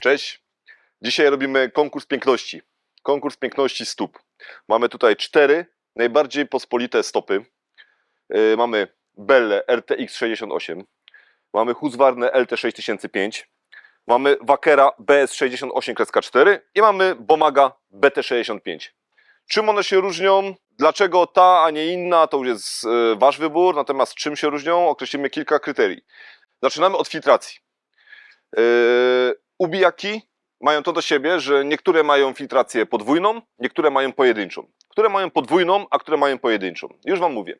Cześć. Dzisiaj robimy konkurs piękności. Konkurs piękności stóp. Mamy tutaj cztery najbardziej pospolite stopy. Yy, mamy Belle RTX 68, mamy Husqvarna LT 6005, mamy Wakera BS 68-4 i mamy Bomaga BT 65. Czym one się różnią? Dlaczego ta, a nie inna, to już jest yy, Wasz wybór. Natomiast czym się różnią? Określimy kilka kryterii. Zaczynamy od filtracji. Yy, ubijaki mają to do siebie, że niektóre mają filtrację podwójną, niektóre mają pojedynczą. Które mają podwójną, a które mają pojedynczą. Już Wam mówię.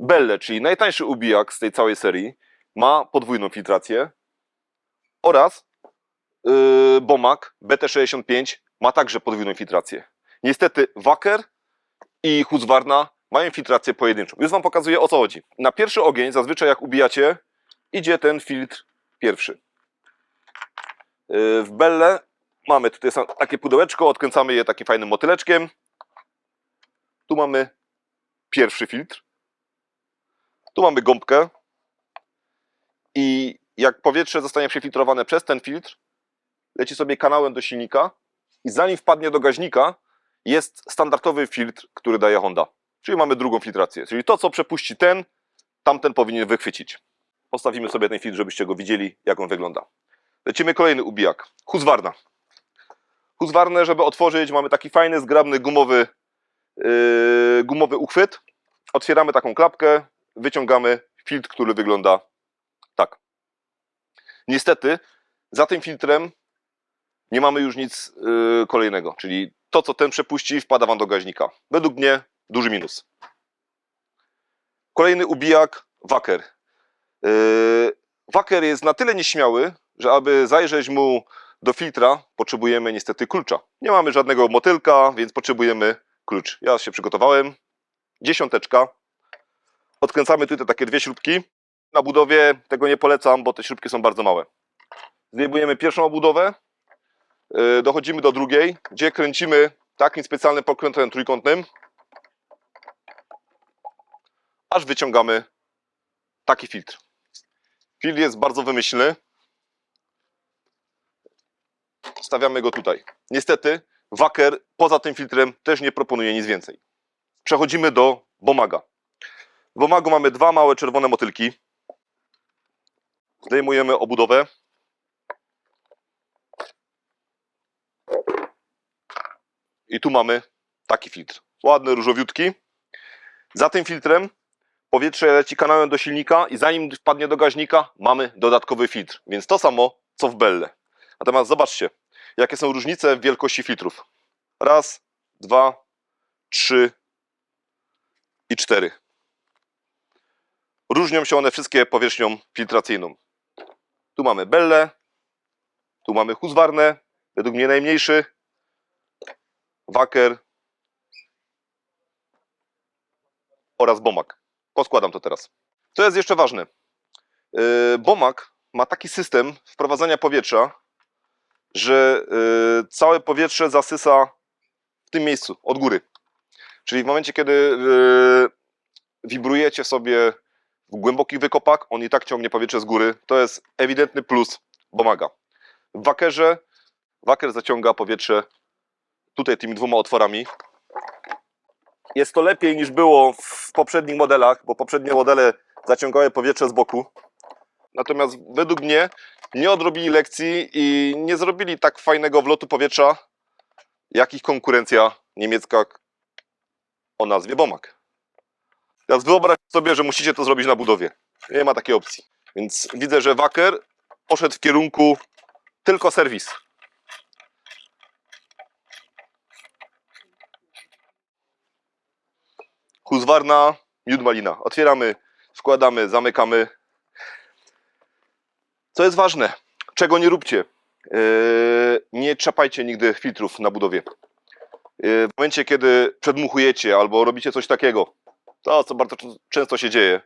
Belle, czyli najtańszy ubijak z tej całej serii, ma podwójną filtrację oraz yy, Bomak BT65 ma także podwójną filtrację. Niestety Wacker i Husqvarna mają filtrację pojedynczą. Już Wam pokazuję o co chodzi. Na pierwszy ogień, zazwyczaj jak ubijacie, idzie ten filtr pierwszy. Yy, W Belle mamy tutaj takie pudełeczko, odkręcamy je takim fajnym motyleczkiem. Tu mamy pierwszy filtr. Tu mamy gąbkę. I jak powietrze zostanie przefiltrowane przez ten filtr, leci sobie kanałem do silnika i zanim wpadnie do gaźnika, jest standardowy filtr, który daje Honda. Czyli mamy drugą filtrację. Czyli to, co przepuści ten, tamten powinien wychwycić. Postawimy sobie ten filtr, żebyście go widzieli, jak on wygląda. Lecimy kolejny ubijak. Husqvarna. Husqvarnę, żeby otworzyć, mamy taki fajny, zgrabny, gumowy, yy, gumowy uchwyt. Otwieramy taką klapkę, wyciągamy filtr, który wygląda tak. Niestety, za tym filtrem nie mamy już nic yy, kolejnego, czyli to, co ten przepuści, wpada Wam do gaźnika. Według mnie duży minus. Kolejny ubijak, Wacker. Yy, Wacker jest na tyle nieśmiały, że aby zajrzeć mu do filtra, potrzebujemy niestety klucza. Nie mamy żadnego motylka, więc potrzebujemy klucz. Ja się przygotowałem. Dziesiąteczka. Odkręcamy tutaj takie dwie śrubki. Na budowie tego nie polecam, bo te śrubki są bardzo małe. Zdejmujemy pierwszą obudowę. Yy, Dochodzimy do drugiej, gdzie kręcimy takim specjalnym pokrętłem trójkątnym, aż wyciągamy taki filtr. Filtr jest bardzo wymyślny. Stawiamy go tutaj. Niestety, Wacker poza tym filtrem też nie proponuje nic więcej. Przechodzimy do Bomaga. W Bomagu mamy dwa małe czerwone motylki. Zdejmujemy obudowę. I tu mamy taki filtr. Ładny, różowiutki. Za tym filtrem powietrze leci kanałem do silnika i zanim wpadnie do gaźnika, mamy dodatkowy filtr. Więc to samo, co w Belle. Natomiast zobaczcie, jakie są różnice w wielkości filtrów. Raz, dwa, trzy i cztery. Różnią się one wszystkie powierzchnią filtracyjną. Tu mamy Belle, tu mamy Husqvarnę, według mnie najmniejszy, Wacker oraz Bomak. Poskładam to teraz. Co jest jeszcze ważne? Yy, Bomak ma taki system wprowadzania powietrza, że yy, całe powietrze zasysa w tym miejscu, od góry. Czyli w momencie, kiedy yy, wibrujecie sobie w głębokich wykopach, on i tak ciągnie powietrze z góry. To jest ewidentny plus Bomaga. W Wakerze Waker zaciąga powietrze tutaj tymi dwoma otworami. Jest to lepiej niż było w poprzednich modelach, bo poprzednie modele zaciągały powietrze z boku. Natomiast według mnie nie odrobili lekcji i nie zrobili tak fajnego wlotu powietrza, jak ich konkurencja niemiecka o nazwie Bomak. Teraz wyobraź sobie, że musicie to zrobić na budowie. Nie ma takiej opcji. Więc widzę, że Wacker poszedł w kierunku tylko serwis. Husqvarna, miód malina. Otwieramy, wkładamy, zamykamy. Co jest ważne? Czego nie róbcie? Yy, nie trzapajcie nigdy filtrów na budowie. Yy, w momencie, kiedy przedmuchujecie albo robicie coś takiego, to co bardzo czę- często się dzieje,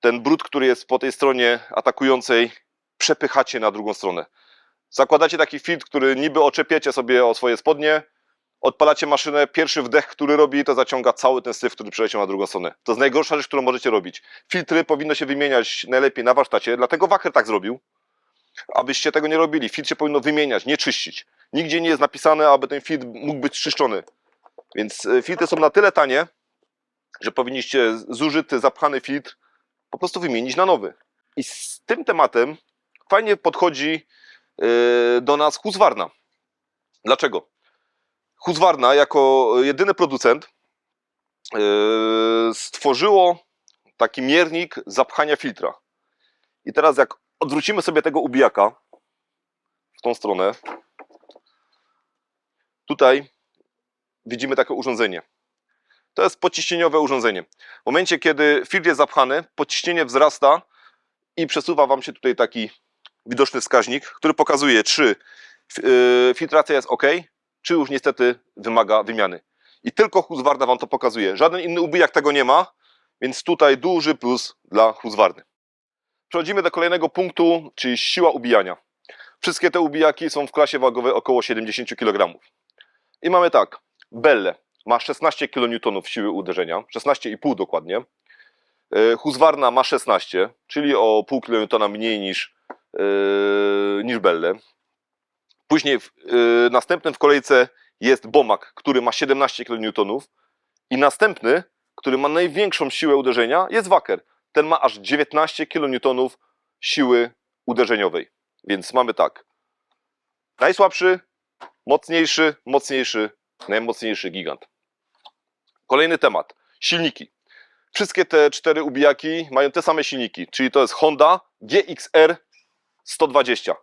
ten brud, który jest po tej stronie atakującej, przepychacie na drugą stronę. Zakładacie taki filtr, który niby oczepiecie sobie o swoje spodnie, odpalacie maszynę, pierwszy wdech, który robi, to zaciąga cały ten syf, który przeleciał na drugą stronę. To jest najgorsza rzecz, którą możecie robić. Filtry powinno się wymieniać najlepiej na warsztacie, dlatego Wacker tak zrobił. Abyście tego nie robili. Filtr się powinno wymieniać, nie czyścić. Nigdzie nie jest napisane, aby ten filtr mógł być czyszczony. Więc e, filtry są na tyle tanie, że powinniście zużyty, zapchany filtr po prostu wymienić na nowy. I z tym tematem fajnie podchodzi e, do nas Husqvarna. Dlaczego? Husqvarna jako jedyny producent e, stworzyło taki miernik zapchania filtra. I teraz jak odwrócimy sobie tego ubijaka w tą stronę, tutaj widzimy takie urządzenie. To jest pociśnieniowe urządzenie. W momencie, kiedy filtr jest zapchany, pociśnienie wzrasta i przesuwa Wam się tutaj taki widoczny wskaźnik, który pokazuje, czy yy, filtracja jest ok, czy już niestety wymaga wymiany. I tylko Husqvarna Wam to pokazuje. Żaden inny ubijak tego nie ma, więc tutaj duży plus dla Husqvarny. Przechodzimy do kolejnego punktu, czyli siła ubijania. Wszystkie te ubijaki są w klasie wagowej około 70 kg. I mamy tak, Belle ma 16 kN siły uderzenia, 16,5 dokładnie. Yy, Husqvarna ma 16, czyli o pół kilonewtona mniej niż, yy, niż Belle. Później w, yy, następnym w kolejce jest Bomak, który ma 17 kN i następny, który ma największą siłę uderzenia jest Wacker. Ten ma aż 19 kN siły uderzeniowej. Więc mamy tak. Najsłabszy, mocniejszy, mocniejszy, najmocniejszy gigant. Kolejny temat. Silniki. Wszystkie te cztery ubijaki mają te same silniki, czyli to jest Honda GXR 120.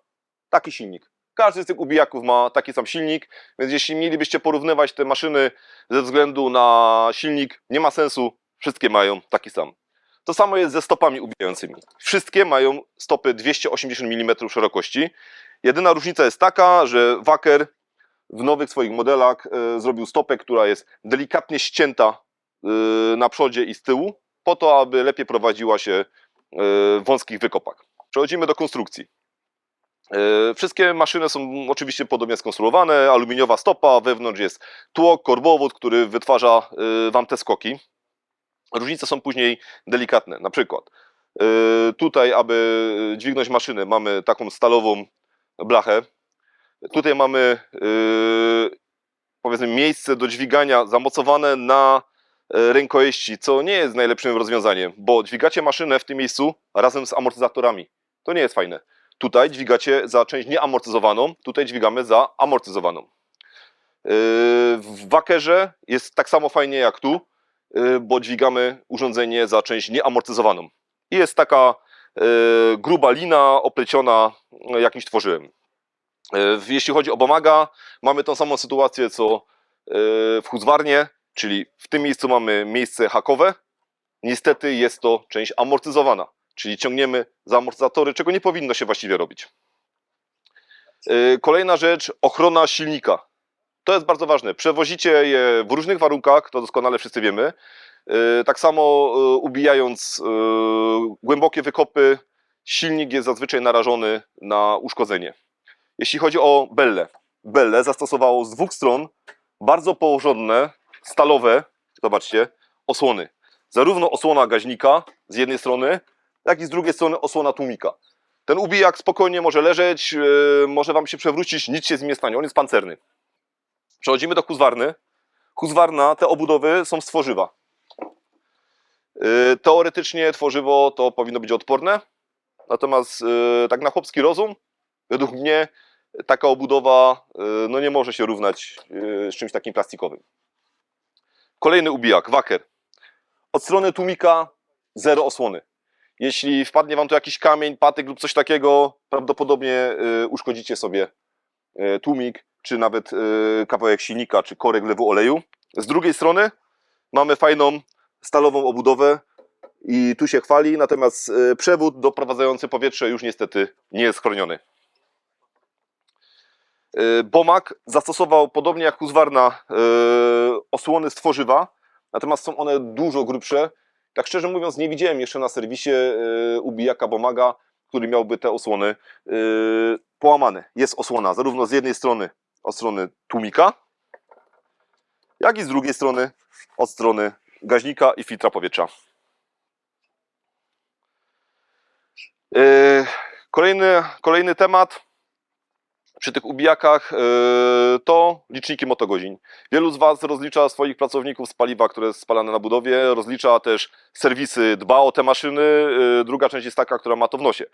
Taki silnik. Każdy z tych ubijaków ma taki sam silnik, więc jeśli mielibyście porównywać te maszyny ze względu na silnik, nie ma sensu, wszystkie mają taki sam. To samo jest ze stopami ubijającymi. Wszystkie mają stopy 280 mm szerokości. Jedyna różnica jest taka, że Wacker w nowych swoich modelach e, zrobił stopę, która jest delikatnie ścięta e, na przodzie i z tyłu, po to, aby lepiej prowadziła się e, w wąskich wykopach. Przechodzimy do konstrukcji. E, Wszystkie maszyny są oczywiście podobnie skonstruowane, aluminiowa stopa, wewnątrz jest tłok, korbowód, który wytwarza e, Wam te skoki. Różnice są później delikatne, na przykład e, tutaj, aby dźwignąć maszynę, mamy taką stalową blachę. Tutaj mamy powiedzmy miejsce do dźwigania zamocowane na rękojeści, co nie jest najlepszym rozwiązaniem, bo dźwigacie maszynę w tym miejscu razem z amortyzatorami. To nie jest fajne. Tutaj dźwigacie za część nieamortyzowaną, tutaj dźwigamy za amortyzowaną. Yy, W Wackerze jest tak samo fajnie jak tu, yy, bo dźwigamy urządzenie za część nieamortyzowaną. I jest taka yy, gruba lina opleciona jakimś tworzyłem. Jeśli chodzi o Bomaga, mamy tą samą sytuację co w Husqvarnie, czyli w tym miejscu mamy miejsce hakowe. Niestety jest to część amortyzowana, czyli ciągniemy za amortyzatory, czego nie powinno się właściwie robić. Yy, Kolejna rzecz, ochrona silnika. To jest bardzo ważne. Przewozicie je w różnych warunkach, to doskonale wszyscy wiemy. Yy, Tak samo yy, ubijając głębokie wykopy, silnik jest zazwyczaj narażony na uszkodzenie. Jeśli chodzi o Belle, Belle zastosowało z dwóch stron bardzo porządne, stalowe, zobaczcie, osłony. Zarówno osłona gaźnika z jednej strony, jak i z drugiej strony osłona tłumika. Ten ubijak spokojnie może leżeć, yy, może Wam się przewrócić, nic się z nim nie stanie, on jest pancerny. Przechodzimy do Husqvarny. Husqvarna, te obudowy są z tworzywa. Yy, Teoretycznie tworzywo to powinno być odporne, natomiast yy, tak na chłopski rozum, według mnie taka obudowa yy, no nie może się równać yy, z czymś takim plastikowym. Kolejny ubijak, Wacker. Od strony tłumika zero osłony. Jeśli wpadnie Wam tu jakiś kamień, patyk lub coś takiego, prawdopodobnie yy, uszkodzicie sobie yy, tłumik, czy nawet yy, kawałek silnika, czy korek wlewu oleju. Z drugiej strony mamy fajną stalową obudowę i tu się chwali, natomiast przewód doprowadzający powietrze już niestety nie jest chroniony. Bomak zastosował podobnie jak Husqvarna osłony z tworzywa, natomiast są one dużo grubsze. Tak szczerze mówiąc nie widziałem jeszcze na serwisie yy, ubijaka Bomaga, który miałby te osłony yy, połamane. Jest osłona zarówno z jednej strony od strony tłumika, jak i z drugiej strony, od strony gaźnika i filtra powietrza. Yy, Kolejny, kolejny temat przy tych ubijakach yy, to liczniki motogodzin. Wielu z Was rozlicza swoich pracowników z paliwa, które jest spalane na budowie, rozlicza też serwisy, dba o te maszyny. Yy, Druga część jest taka, która ma to w nosie.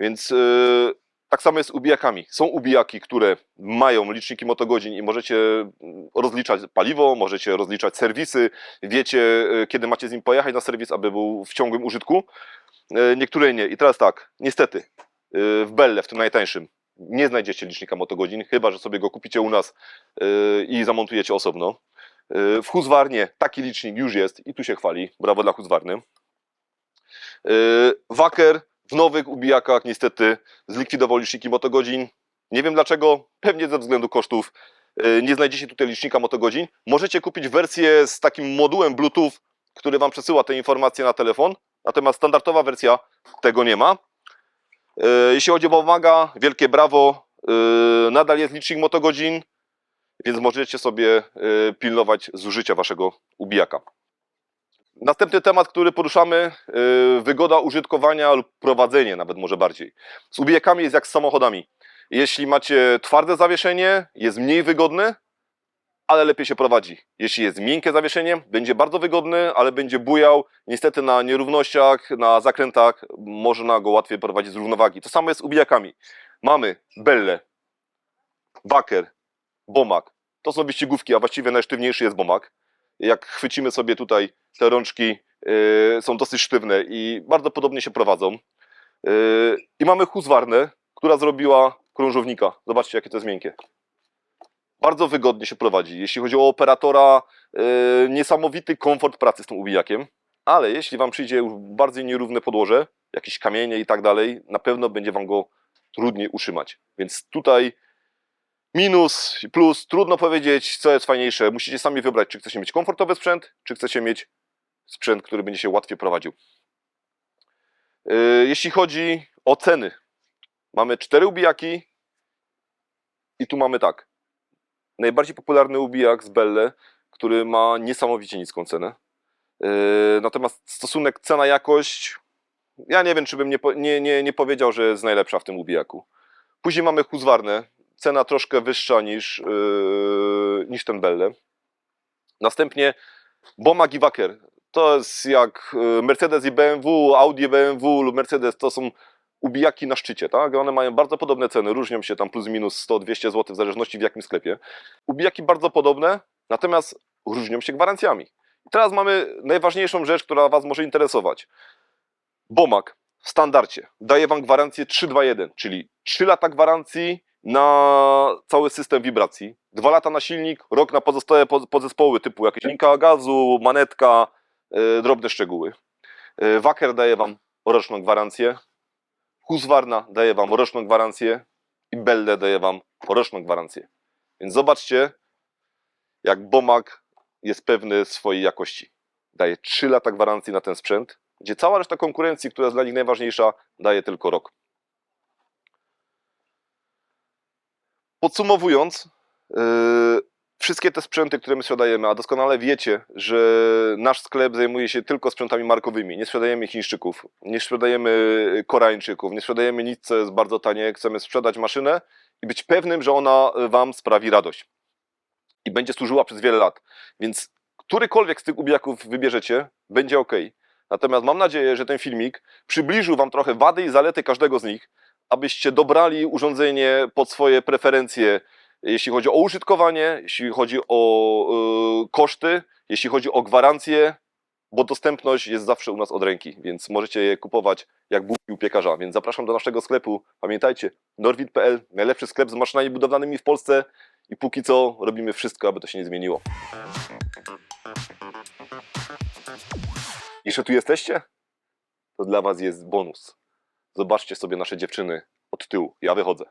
Więc yy, tak samo jest z ubijakami. Są ubijaki, które mają liczniki motogodzin i możecie rozliczać paliwo, możecie rozliczać serwisy, wiecie kiedy macie z nim pojechać na serwis, aby był w ciągłym użytku. Niektóre nie. I teraz tak, niestety, w Belle, w tym najtańszym, nie znajdziecie licznika motogodzin, chyba że sobie go kupicie u nas yy, i zamontujecie osobno. Yy, W Husqvarnie taki licznik już jest i tu się chwali. Brawo dla Husqvarny. Yy, Wacker w nowych ubijakach niestety zlikwidował liczniki motogodzin. Nie wiem dlaczego, pewnie ze względu kosztów. Nie znajdziecie tutaj licznika motogodzin. Możecie kupić wersję z takim modułem Bluetooth, który Wam przesyła te informacje na telefon. Natomiast standardowa wersja tego nie ma. Yy, Jeśli chodzi o pomaga, wielkie brawo. Yy, Nadal jest licznik motogodzin, więc możecie sobie yy, pilnować zużycia waszego ubijaka. Następny temat, który poruszamy, wygoda użytkowania lub prowadzenie, nawet może bardziej. Z ubijakami jest jak z samochodami. Jeśli macie twarde zawieszenie, jest mniej wygodny, ale lepiej się prowadzi. Jeśli jest miękkie zawieszenie, będzie bardzo wygodny, ale będzie bujał. Niestety na nierównościach, na zakrętach można go łatwiej prowadzić z równowagi. To samo jest z ubijakami. Mamy Belle, Wacker, Bomak. To są wyścigówki, a właściwie najsztywniejszy jest Bomak. Jak chwycimy sobie tutaj te rączki, yy, są dosyć sztywne i bardzo podobnie się prowadzą. Yy, I mamy Husqvarnę, która zrobiła krążownika. Zobaczcie, jakie to jest miękkie bardzo wygodnie się prowadzi. Jeśli chodzi o operatora, yy, niesamowity komfort pracy z tym ubijakiem, ale jeśli Wam przyjdzie już bardziej nierówne podłoże, jakieś kamienie i tak dalej, na pewno będzie Wam go trudniej utrzymać. Więc tutaj minus plus, trudno powiedzieć, co jest fajniejsze. Musicie sami wybrać, czy chcecie mieć komfortowy sprzęt, czy chcecie mieć sprzęt, który będzie się łatwiej prowadził. Yy, jeśli chodzi o ceny, mamy cztery ubijaki i tu mamy tak najbardziej popularny ubijak z Belle, który ma niesamowicie niską cenę. Yy, natomiast stosunek cena-jakość, ja nie wiem, czy bym nie, nie, nie, nie powiedział, że jest najlepsza w tym ubijaku. Później mamy Husqvarnę, cena troszkę wyższa niż, yy, niż ten Belle. Następnie Bomag i Wacker. To jest jak yy, Mercedes i BMW, Audi, BMW lub Mercedes, to są ubijaki na szczycie, tak? One mają bardzo podobne ceny, różnią się tam plus minus 100-200 zł w zależności w jakim sklepie. Ubijaki bardzo podobne, natomiast różnią się gwarancjami. I teraz mamy najważniejszą rzecz, która Was może interesować. Bomag w standardzie daje Wam gwarancję 321, czyli 3 lata gwarancji na cały system wibracji, 2 lata na silnik, rok na pozostałe po- podzespoły typu jakieś linka gazu, manetka, yy, drobne szczegóły. Yy, Wacker daje Wam roczną gwarancję, Husqvarna daje Wam roczną gwarancję i Belle daje Wam roczną gwarancję. Więc zobaczcie, jak Bomag jest pewny swojej jakości. Daje 3 lata gwarancji na ten sprzęt, gdzie cała reszta konkurencji, która jest dla nich najważniejsza, daje tylko rok. Podsumowując, yy, wszystkie te sprzęty, które my sprzedajemy, a doskonale wiecie, że nasz sklep zajmuje się tylko sprzętami markowymi. Nie sprzedajemy Chińczyków, nie sprzedajemy Koreańczyków, nie sprzedajemy nic, co jest bardzo tanie. Chcemy sprzedać maszynę i być pewnym, że ona Wam sprawi radość i będzie służyła przez wiele lat. Więc którykolwiek z tych ubijaków wybierzecie, będzie ok. Natomiast mam nadzieję, że ten filmik przybliżył Wam trochę wady i zalety każdego z nich, abyście dobrali urządzenie pod swoje preferencje, jeśli chodzi o użytkowanie, jeśli chodzi o y, koszty, jeśli chodzi o gwarancję, bo dostępność jest zawsze u nas od ręki, więc możecie je kupować jak bułki u piekarza. Więc zapraszam do naszego sklepu. Pamiętajcie, norwid.pl, najlepszy sklep z maszynami budowlanymi w Polsce i póki co robimy wszystko, aby to się nie zmieniło. Jeszcze tu jesteście? To dla Was jest bonus. Zobaczcie sobie nasze dziewczyny od tyłu. Ja wychodzę.